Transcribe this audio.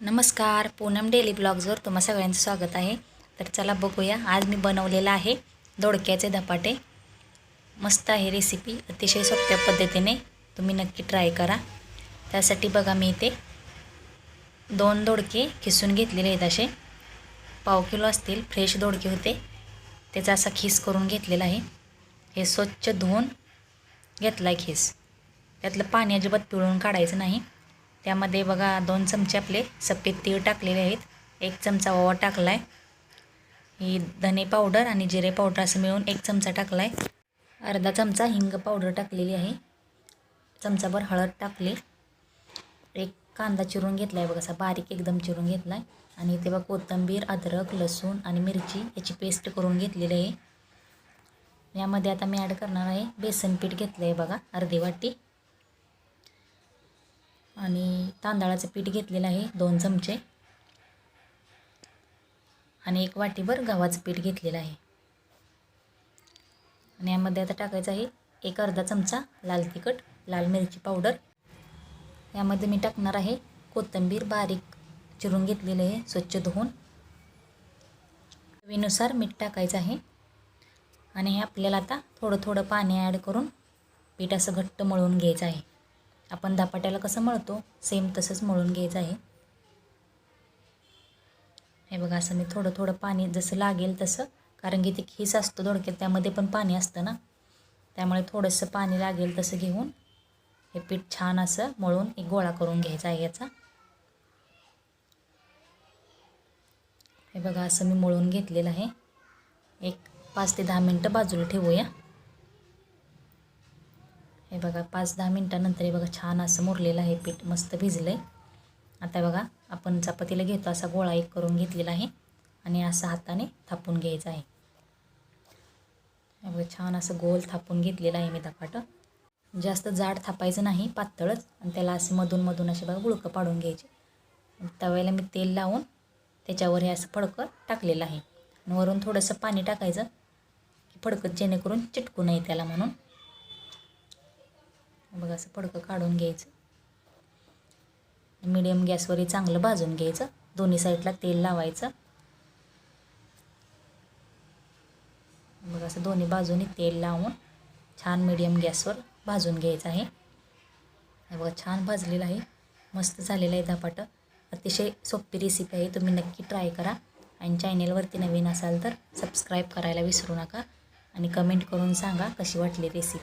नमस्कार पूनम डेली ब्लॉग्सवर तुम्हा सगळ्यांचं स्वागत आहे. तर चला बघूया आज मी बनवलेला आहे दोडक्याचे धपाटे. मस्त आहे रेसिपी अतिशय सोप्या पद्धतीने तुम्ही नक्की ट्राय करा. त्यासाठी बघा मी इथे दोन दोडके खिसून घेतलेले आहेत असे. पाव किलो असतील फ्रेश दोडके होते. त्याचा असा खीस करून घेतलेला आहे. हे स्वच्छ धुवून घेतला आहे खीस. त्यातलं पाणी अजिबात पिळून काढायचं नाही. त्यामध्ये बघा दोन चमचे आपले सफेद तीळ टाकलेले आहेत. एक चमचा ओवा टाकला आहे ही धने पावडर आणि जिरे पावडर असं मिळून एक चमचा टाकला आहे अर्धा चमचा हिंग पावडर टाकलेली आहे. चमचाभर हळद टाकली. एक कांदा चिरून घेतला आहे बघा असा बारीक एकदम चिरून घेतला आहे आणि इथे बघा कोथिंबीर अद्रक लसूण आणि मिरची याची पेस्ट करून घेतलेली आहे. यामध्ये आता मी ॲड करणार आहे बेसन पीठ घेतलं आहे बघा अर्धी वाटी. आणि तांदळाचं पीठ घेतलेलं आहे दोन चमचे. आणि एक वाटीभर गव्हाचं पीठ घेतलेलं आहे. आणि यामध्ये आता टाकायचं आहे एक अर्धा चमचा लाल तिखट लाल मिरची पावडर. यामध्ये मी टाकणार आहे कोथिंबीर बारीक चिरून घेतलेले आहे स्वच्छ धुवून. चवीनुसार मीठ टाकायचं आहे. आणि हे आपल्याला आता थोडं थोडं पाणी ॲड करून पीठ असं घट्ट मळून घ्यायचं आहे. आपण धपाट्याला कसं मळतो? सेम तसंच मळून घ्यायचं आहे. हे बघा असं मी थोडं थोडं पाणी जसं लागेल तसं कारण की ते खीस असतो थोडक्यात त्यामध्ये पण पाणी असतं ना. त्यामुळे थोडंसं पाणी लागेल तसं घेऊन हे पीठ छान असं मळून एक गोळा करून घ्यायचा आहे याचा. हे बघा असं मी मळून घेतलेलं आहे. एक पाच ते दहा मिनटं बाजूला ठेवूया. हे बघा पाच दहा मिनटानंतर हे बघा छान असं मुरलेलं आहे पीठ मस्त भिजलं आहे आता बघा आपण चपातीला घेतो असा गोळा एक करून घेतलेला आहे आणि असं हाताने थापून घ्यायचं आहे. हे बघा छान असं गोल थापून घेतलेलं आहे मी धपाट. जास्त जाड थापायचं नाही पातळच आणि त्याला असे मधून मधून असे बघा गुळकं पाडून घ्यायचे. तव्याला मी तेल लावून त्याच्यावर हे असं फडकं टाकलेलं आहे. आणि वरून थोडंसं पाणी टाकायचं की फडकत जेणेकरून चिटकू नये त्याला म्हणून. बघा असं फडकं काढून घ्यायचं. मिडियम गॅसवरही चांगलं भाजून घ्यायचं. दोन्ही साईडला तेल लावायचं. बघा असं दोन्ही बाजूनी तेल लावून छान मिडियम गॅसवर भाजून घ्यायचं आहे. हे बघा छान भाजलेलं आहे. मस्त झालेलं आहे धपाटं. अतिशय सोपी रेसिपी आहे. तुम्ही नक्की ट्राय करा. आणि चॅनेलवरती नवीन असाल तर सबस्क्राईब करायला विसरू नका. आणि कमेंट करून सांगा कशी वाटली रेसिपी